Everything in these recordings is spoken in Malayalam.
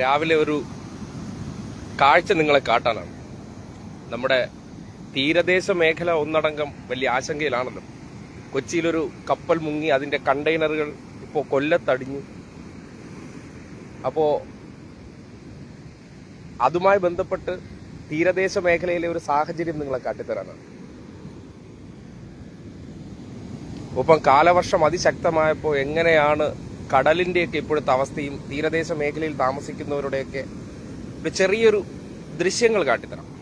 രാവിലെ ഒരു കാഴ്ച നിങ്ങളെ കാട്ടാനാണ്. നമ്മുടെ തീരദേശ മേഖല ഒന്നടങ്കം വലിയ ആശങ്കയിലാണല്ലോ. കൊച്ചിയിലൊരു കപ്പൽ മുങ്ങി അതിന്റെ കണ്ടെയ്നറുകൾ ഇപ്പോൾ കൊല്ലത്തടിഞ്ഞു. അപ്പോൾ അതുമായി ബന്ധപ്പെട്ട് തീരദേശ മേഖലയിലെ ഒരു സാഹചര്യം നിങ്ങളെ കാട്ടിത്തരാനാണ്. ഒപ്പം കാലവർഷം അതിശക്തമായപ്പോൾ എങ്ങനെയാണ് കടലിന്റെയൊക്കെ ഇപ്പോഴത്തെ അവസ്ഥയും തീരദേശ മേഖലയിൽ താമസിക്കുന്നവരുടെയൊക്കെ ഒരു ചെറിയൊരു ദൃശ്യങ്ങൾ കാട്ടിത്തരാം.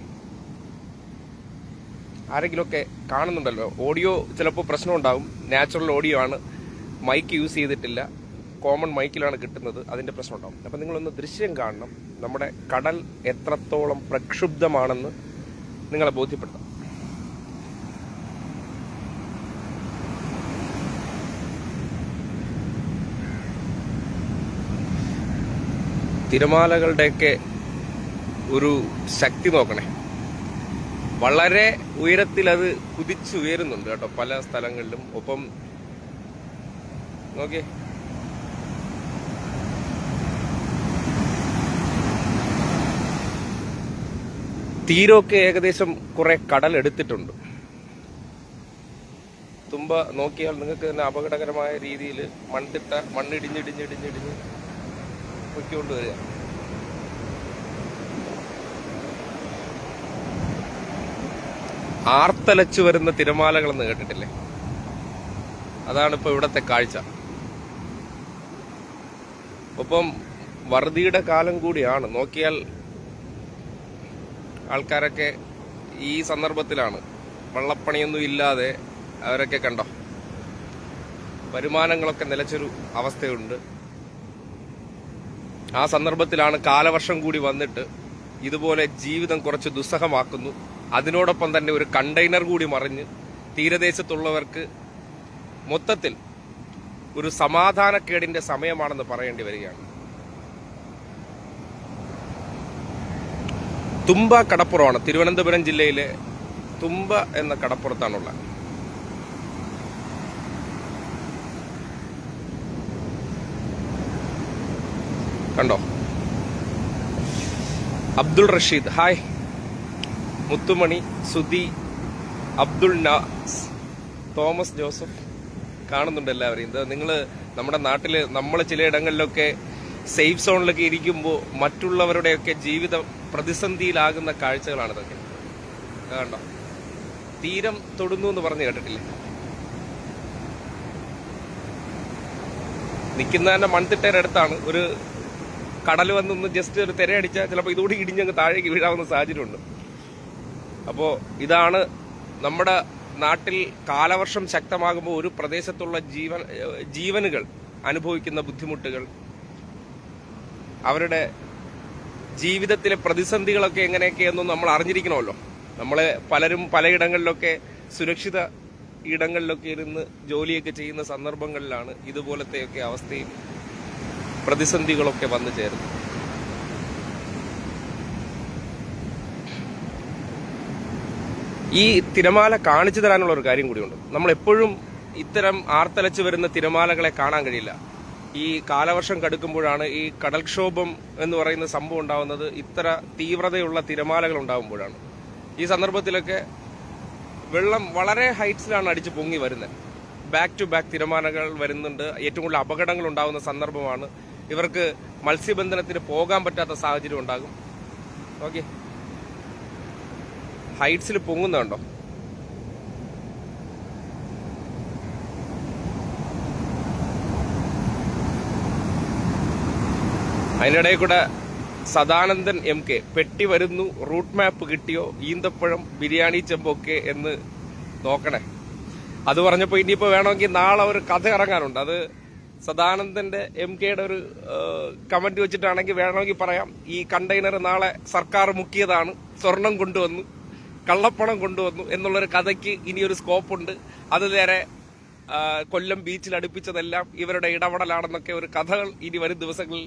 ആരെങ്കിലുമൊക്കെ കാണുന്നുണ്ടല്ലോ? ഓഡിയോ ചിലപ്പോൾ പ്രശ്നമുണ്ടാകും നാച്ചുറൽ ഓഡിയോ ആണ്. മൈക്ക് യൂസ് ചെയ്തിട്ടില്ല. കോമൺ മൈക്കിലാണ് കിട്ടുന്നത്. അതിന്റെ പ്രശ്നം ഉണ്ടാവും അപ്പം നിങ്ങളൊന്ന് ദൃശ്യം കാണണം. നമ്മുടെ കടൽ എത്രത്തോളം പ്രക്ഷുബ്ധമാണെന്ന് നിങ്ങളെ ബോധ്യപ്പെടുത്താം. തിരമാലകളുടെയൊക്കെ ഒരു ശക്തി നോക്കണേ. വളരെ ഉയരത്തിൽ അത് കുതിച്ചുയരുന്നുണ്ട് കേട്ടോ പല സ്ഥലങ്ങളിലും. ഒപ്പം നോക്കിയേ. തീരമൊക്കെ ഏകദേശം കുറെ കടൽ എടുത്തിട്ടുണ്ട്. തുമ്പ നോക്കിയാൽ നിങ്ങൾക്ക് തന്നെ അപകടകരമായ രീതിയിൽ മണ്ണിട്ട മണ്ണിടിഞ്ഞിടിഞ്ഞിടിഞ്ഞിടിഞ്ഞ് പൊയ്ക്കൊണ്ട് ആർത്തലച്ചു വരുന്ന തിരമാലകളെന്ന് കേട്ടിട്ടില്ലേ? അതാണ് ഇപ്പൊ ഇവിടത്തെ കാഴ്ച. ഒപ്പം വറുതിയുടെ കാലം കൂടിയാണ്. നോക്കിയാൽ ആൾക്കാരൊക്കെ ഈ സന്ദർഭത്തിലാണ്. വള്ളപ്പണിയൊന്നും ഇല്ലാതെ അവരൊക്കെ കണ്ടോ? വരുമാനങ്ങളൊക്കെ നിലച്ചൊരു അവസ്ഥയുണ്ട്. ആ സന്ദർഭത്തിലാണ് കാലവർഷം കൂടി വന്നിട്ട് ഇതുപോലെ ജീവിതം കുറച്ച് ദുസ്സഹമാക്കുന്നു. അതിനോടൊപ്പം തന്നെ ഒരു കണ്ടെയ്നർ കൂടി മറിഞ്ഞ് തീരദേശത്തുള്ളവർക്ക് മൊത്തത്തിൽ ഒരു സമാധാനക്കേടിന്റെ സമയമാണെന്ന് പറയേണ്ടി വരികയാണ്. തുമ്പ കടപ്പുറമാണ്. തിരുവനന്തപുരം ജില്ലയിലെ തുമ്പ എന്ന കടപ്പുറത്താണുള്ളത്. കണ്ടോ? Abdul Rasheed. Hi. Muthumani Sudhi Abdul Naz Thomas Joseph കാണുന്നുണ്ട് എല്ലാവരെയും. ഇത് നിങ്ങൾ നമ്മുടെ നാട്ടിൽ നമ്മൾ ചിലയിടങ്ങളിലൊക്കെ സേഫ് സോണിലൊക്കെ ഇരിക്കുമ്പോൾ മറ്റുള്ളവരുടെയൊക്കെ ജീവിതം പ്രതിസന്ധിയിലാകുന്ന കാഴ്ചകളാണ് ഇതൊക്കെ. ഇത് കണ്ടോ? തീരം തൊടുന്നു എന്ന് പറഞ്ഞ് കേട്ടിട്ടില്ല? നിൽക്കുന്ന തന്നെ മൺതിട്ടയുടെ അടുത്താണ്. ഒരു കടൽ വന്നൊന്ന് ജസ്റ്റ് ഒരു തിരയടിച്ചാൽ ചിലപ്പോൾ ഇതുകൂടി ഇടിഞ്ഞങ്ങ് താഴേക്ക് വീഴാവുന്ന സാഹചര്യമുണ്ട്. അപ്പോൾ ഇതാണ് നമ്മുടെ നാട്ടിൽ കാലവർഷം ശക്തമാകുമ്പോൾ ഒരു പ്രദേശത്തുള്ള ജീവൻ ജീവനുകൾ അനുഭവിക്കുന്ന ബുദ്ധിമുട്ടുകൾ. അവരുടെ ജീവിതത്തിലെ പ്രതിസന്ധികളൊക്കെ എങ്ങനെയൊക്കെയെന്നും നമ്മൾ അറിഞ്ഞിരിക്കണമല്ലോ. നമ്മളെ പലരും പലയിടങ്ങളിലൊക്കെ സുരക്ഷിത ഇടങ്ങളിലൊക്കെ ഇരുന്ന് ജോലിയൊക്കെ ചെയ്യുന്ന സന്ദർഭങ്ങളിലാണ് ഇതുപോലത്തെയൊക്കെ അവസ്ഥയും പ്രതിസന്ധികളൊക്കെ വന്നു ചേരുന്നത്. ഈ തിരമാല കാണിച്ചു തരാനുള്ള ഒരു കാര്യം കൂടിയുണ്ട്. നമ്മൾ എപ്പോഴും ഇത്തരം ആർത്തലച്ച് വരുന്ന തിരമാലകളെ കാണാൻ കഴിയില്ല. ഈ കാലവർഷം കടുക്കുമ്പോഴാണ് ഈ കടൽക്ഷോഭം എന്ന് പറയുന്ന സംഭവം ഉണ്ടാവുന്നത് ഇത്ര തീവ്രതയുള്ള തിരമാലകൾ ഉണ്ടാകുമ്പോഴാണ് ഈ സന്ദർഭത്തിലൊക്കെ വെള്ളം വളരെ ഹൈറ്റ്സിലാണ് അടിച്ച് പൊങ്ങി വരുന്നത്. ബാക്ക് ടു ബാക്ക് തിരമാലകൾ വരുന്നുണ്ട്. ഏറ്റവും കൂടുതൽ അപകടങ്ങൾ ഉണ്ടാകുന്ന സന്ദർഭമാണ്. ഇവർക്ക് മത്സ്യബന്ധനത്തിന് പോകാൻ പറ്റാത്ത സാഹചര്യം ഉണ്ടാകും. ഓക്കെ ഹൈറ്റ്സിൽ പൊങ്ങുന്നുണ്ടോ അതിനിടയിൽ കൂടെ സദാനന്ദൻ എം കെ പെട്ടി വരുന്നു റൂട്ട് മാപ്പ് കിട്ടിയോ ഈന്തപ്പഴം ബിരിയാണി ചെമ്പൊക്കെ എന്ന് നോക്കണേ. അത് പറഞ്ഞപ്പോ ഇനിയിപ്പോ വേണമെങ്കിൽ നാളെ ഒരു കഥ ഇറങ്ങാനുണ്ട്. അത് സദാനന്ദന്റെ എം കെയുടെ ഒരു കമന്റ് വെച്ചിട്ടാണെങ്കിൽ വേണമെങ്കിൽ പറയാം. ഈ കണ്ടെയ്നർ നാളെ സർക്കാർ മുക്കിയതാണ് സ്വർണം കൊണ്ടുവന്നു. കള്ളപ്പണം കൊണ്ടുവന്നു എന്നുള്ളൊരു കഥയ്ക്ക് ഇനിയൊരു സ്കോപ്പുണ്ട് അത് നേരെ കൊല്ലം ബീച്ചിൽ അടുപ്പിച്ചതെല്ലാം ഇവരുടെ ഇടപെടലാണെന്നൊക്കെ ഒരു കഥകൾ ഇനി വരും ദിവസങ്ങളിൽ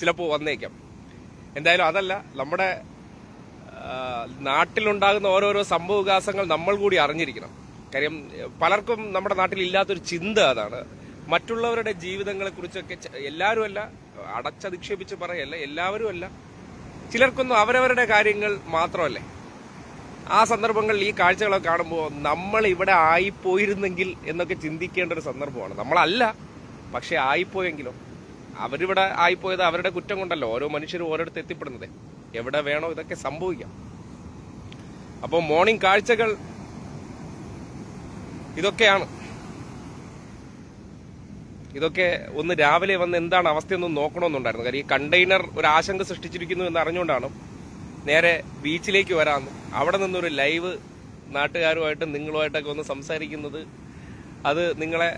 ചിലപ്പോൾ വന്നേക്കാം. എന്തായാലും അതല്ല നമ്മുടെ നാട്ടിലുണ്ടാകുന്ന ഓരോരോ സംഭവവികാസങ്ങൾ നമ്മൾ കൂടി അറിഞ്ഞിരിക്കണം. കാര്യം പലർക്കും നമ്മുടെ നാട്ടിൽ ഇല്ലാത്തൊരു ചിന്ത അതാണ്. മറ്റുള്ളവരുടെ ജീവിതങ്ങളെക്കുറിച്ചൊക്കെ എല്ലാവരുമല്ല അടച്ചധിക്ഷേപിച്ച് പറയല്ല എല്ലാവരുമല്ല. ചിലർക്കൊന്നും അവരവരുടെ കാര്യങ്ങൾ മാത്രമല്ലേ. ആ സന്ദർഭങ്ങളിൽ ഈ കാഴ്ചകളൊക്കെ കാണുമ്പോൾ നമ്മൾ ഇവിടെ ആയിപ്പോയിരുന്നെങ്കിൽ എന്നൊക്കെ ചിന്തിക്കേണ്ട ഒരു സന്ദർഭമാണ്. നമ്മളല്ല പക്ഷെ ആയിപ്പോയെങ്കിലോ? അവരിവിടെ ആയിപ്പോയത് അവരുടെ കുറ്റം കൊണ്ടല്ലോ ഓരോ മനുഷ്യരും ഓരോരുത്തർ എത്തിപ്പെടുന്നത്. എവിടെ വേണോ ഇതൊക്കെ സംഭവിക്കാം. അപ്പോൾ മോർണിംഗ് കാഴ്ചകൾ ഇതൊക്കെയാണ്. ഇതൊക്കെ ഒന്ന് രാവിലെ വന്ന് എന്താണ് അവസ്ഥയൊന്നും നോക്കണമെന്നുണ്ടായിരുന്നു. കാര്യം ഈ കണ്ടെയ്നർ ഒരു ആശങ്ക സൃഷ്ടിച്ചിരിക്കുന്നു എന്ന് അറിഞ്ഞുകൊണ്ടാണ് നേരെ ബീച്ചിലേക്ക് വരാമെന്ന് അവിടെ നിന്നൊരു ലൈവ് നാട്ടുകാരുമായിട്ടും നിങ്ങളുമായിട്ടൊക്കെ ഒന്ന് സംസാരിക്കുന്നത് അത് നിങ്ങളെ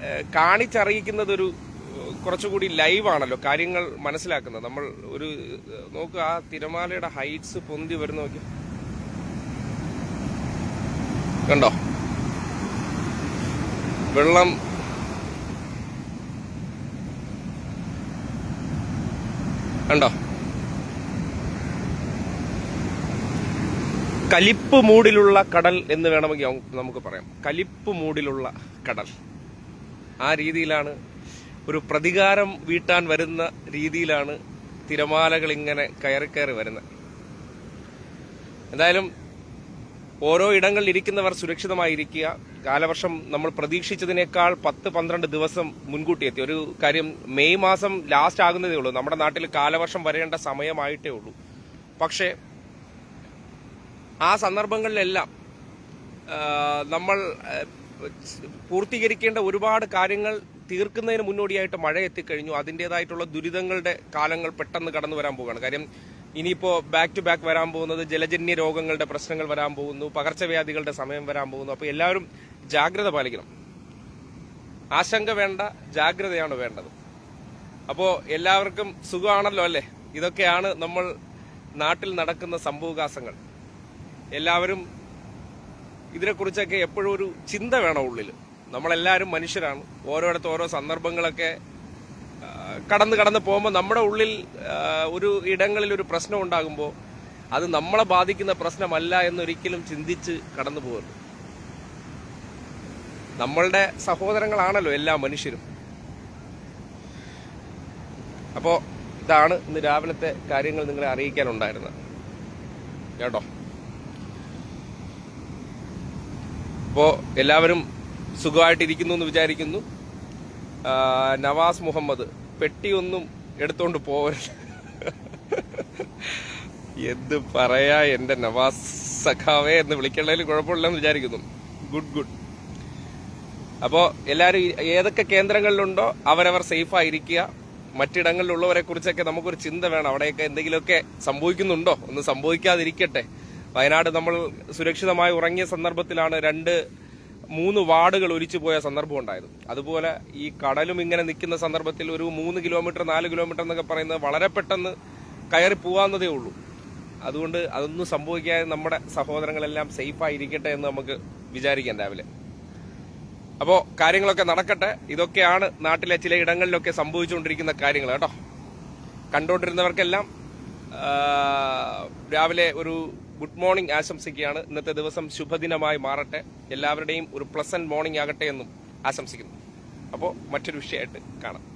ഏഹ്, കാണിച്ചറിയിക്കുന്നത് ഒരു ഏഹ്, കുറച്ചുകൂടി ലൈവാണല്ലോ കാര്യങ്ങൾ മനസ്സിലാക്കുന്നത്. നമ്മൾ ഒരു നോക്കുക ആ തിരമാലയുടെ ഹൈറ്റ്സ് പൊന്തി വരുന്ന നോക്കി. കണ്ടോ? വെള്ളം കണ്ടോ? കലിപ്പ് മൂടിലുള്ള കടൽ എന്ന് വേണമെങ്കിൽ നമുക്ക് പറയാം. കലിപ്പ് മൂടിലുള്ള കടൽ. ആ രീതിയിലാണ് ഒരു പ്രതികാരം വീട്ടാൻ വരുന്ന രീതിയിലാണ് തിരമാലകൾ ഇങ്ങനെ കയറി കയറി വരുന്നത്. എന്തായാലും ഓരോ ഇടങ്ങളിൽ ഇരിക്കുന്നവർ സുരക്ഷിതമായിരിക്കുക. കാലവർഷം നമ്മൾ പ്രതീക്ഷിച്ചതിനേക്കാൾ പത്ത് പന്ത്രണ്ട് ദിവസം മുൻകൂട്ടി എത്തി. ഒരു കാര്യം മെയ് മാസം ലാസ്റ്റ് ആകുന്നതേ ഉള്ളൂ. നമ്മുടെ നാട്ടിൽ കാലവർഷം വരേണ്ട സമയമായിട്ടേ ഉള്ളൂ. പക്ഷേ ആ സന്ദർഭങ്ങളിലെല്ലാം നമ്മൾ പൂർത്തീകരിക്കേണ്ട ഒരുപാട് കാര്യങ്ങൾ തീർക്കുന്നതിന് മുന്നോടിയായിട്ട് മഴ എത്തിക്കഴിഞ്ഞു. അതിന്റെതായിട്ടുള്ള ദുരിതങ്ങളുടെ കാലങ്ങൾ പെട്ടെന്ന് കടന്നു വരാൻ പോവുകയാണ്. കാര്യം ഇനിയിപ്പോ ബാക്ക് ടു ബാക്ക് വരാൻ പോകുന്നത് ജലജന്യ രോഗങ്ങളുടെ പ്രശ്നങ്ങൾ വരാൻ പോകുന്നു പകർച്ചവ്യാധികളുടെ സമയം വരാൻ പോകുന്നു. അപ്പോൾ എല്ലാവരും ജാഗ്രത പാലിക്കണം. ആശങ്ക വേണ്ട ജാഗ്രതയാണ് വേണ്ടത്. അപ്പോൾ എല്ലാവർക്കും സുഖമാണല്ലോ അല്ലേ? ഇതൊക്കെയാണ് നമ്മൾ നാട്ടിൽ നടക്കുന്ന സംഭവകാശങ്ങൾ എല്ലാവരും ഇതിനെക്കുറിച്ചൊക്കെ എപ്പോഴും ഒരു ചിന്ത വേണം ഉള്ളിൽ. നമ്മളെല്ലാവരും മനുഷ്യരാണ്. ഓരോരുത്തർ ഓരോ സന്ദർഭങ്ങളൊക്കെ കടന്ന് കടന്ന് പോകുമ്പോൾ നമ്മുടെ ഉള്ളിൽ ഒരു ഇടങ്ങളിൽ ഒരു പ്രശ്നം ഉണ്ടാകുമ്പോൾ അത് നമ്മളെ ബാധിക്കുന്ന പ്രശ്നമല്ല എന്നൊരിക്കലും ചിന്തിച്ച് കടന്നു പോകരുത്. നമ്മളുടെ സഹോദരങ്ങളാണല്ലോ എല്ലാ മനുഷ്യരും. അപ്പോൾ ഇതാണ് ഇന്ന് രാവിലത്തെ കാര്യങ്ങൾ നിങ്ങളെ അറിയിക്കാനുണ്ടായിരുന്നത്. കേട്ടോ? അപ്പോൾ എല്ലാവരും സുഖമായിട്ടിരിക്കുന്നു എന്ന് വിചാരിക്കുന്നു നവാസ് മുഹമ്മദ് പെട്ടിയൊന്നും എടുത്തോണ്ട് പോവരുത്. എന്ത് പറയാ എന്റെ നവാസ് സഖാവേ എന്ന് വിളിക്കേണ്ടതിൽ കുഴപ്പമില്ലെന്ന് വിചാരിക്കുന്നു. Good good. അപ്പോൾ എല്ലാവരും ഏതൊക്കെ കേന്ദ്രങ്ങളിലുണ്ടോ അവരവർ സേഫ് ആയിരിക്കുക മറ്റിടങ്ങളിലുള്ളവരെ കുറിച്ചൊക്കെ നമുക്കൊരു ചിന്ത വേണം. അവിടെയൊക്കെ എന്തെങ്കിലുമൊക്കെ സംഭവിക്കുന്നുണ്ടോ? ഒന്ന് സംഭവിക്കാതിരിക്കട്ടെ. വയനാട് നമ്മൾ സുരക്ഷിതമായി ഉറങ്ങിയ സന്ദർഭത്തിലാണ് രണ്ട് മൂന്ന് വാർഡുകൾ ഒലിച്ചു പോയ സന്ദർഭം ഉണ്ടായത്. അതുപോലെ ഈ കടലും ഇങ്ങനെ നിൽക്കുന്ന സന്ദർഭത്തിൽ ഒരു മൂന്ന് കിലോമീറ്റർ നാല് കിലോമീറ്റർ എന്നൊക്കെ പറയുന്നത് വളരെ പെട്ടെന്ന് കയറി പോകാവുന്നതേ ഉള്ളൂ. അതുകൊണ്ട് അതൊന്നും സംഭവിക്കാതെ നമ്മുടെ സഹോദരങ്ങളെല്ലാം സേഫായിരിക്കട്ടെ എന്ന് നമുക്ക് വിചാരിക്കാം രാവിലെ. അപ്പോൾ കാര്യങ്ങളൊക്കെ നടക്കട്ടെ. ഇതൊക്കെയാണ് നാട്ടിലെ ചില ഇടങ്ങളിലൊക്കെ സംഭവിച്ചുകൊണ്ടിരിക്കുന്ന കാര്യങ്ങൾ കേട്ടോ. കണ്ടുകൊണ്ടിരുന്നവർക്കെല്ലാം രാവിലെ ഒരു ഗുഡ് മോർണിംഗ് ആശംസിക്കുകയാണ്. ഇന്നത്തെ ദിവസം ശുഭദിനമായി മാറട്ടെ. എല്ലാവരുടെയും ഒരു പ്ലസന്റ് മോർണിംഗ് ആകട്ടെ എന്നും ആശംസിക്കുന്നു. അപ്പോൾ മറ്റൊരു വിഷയമായിട്ട് കാണാം.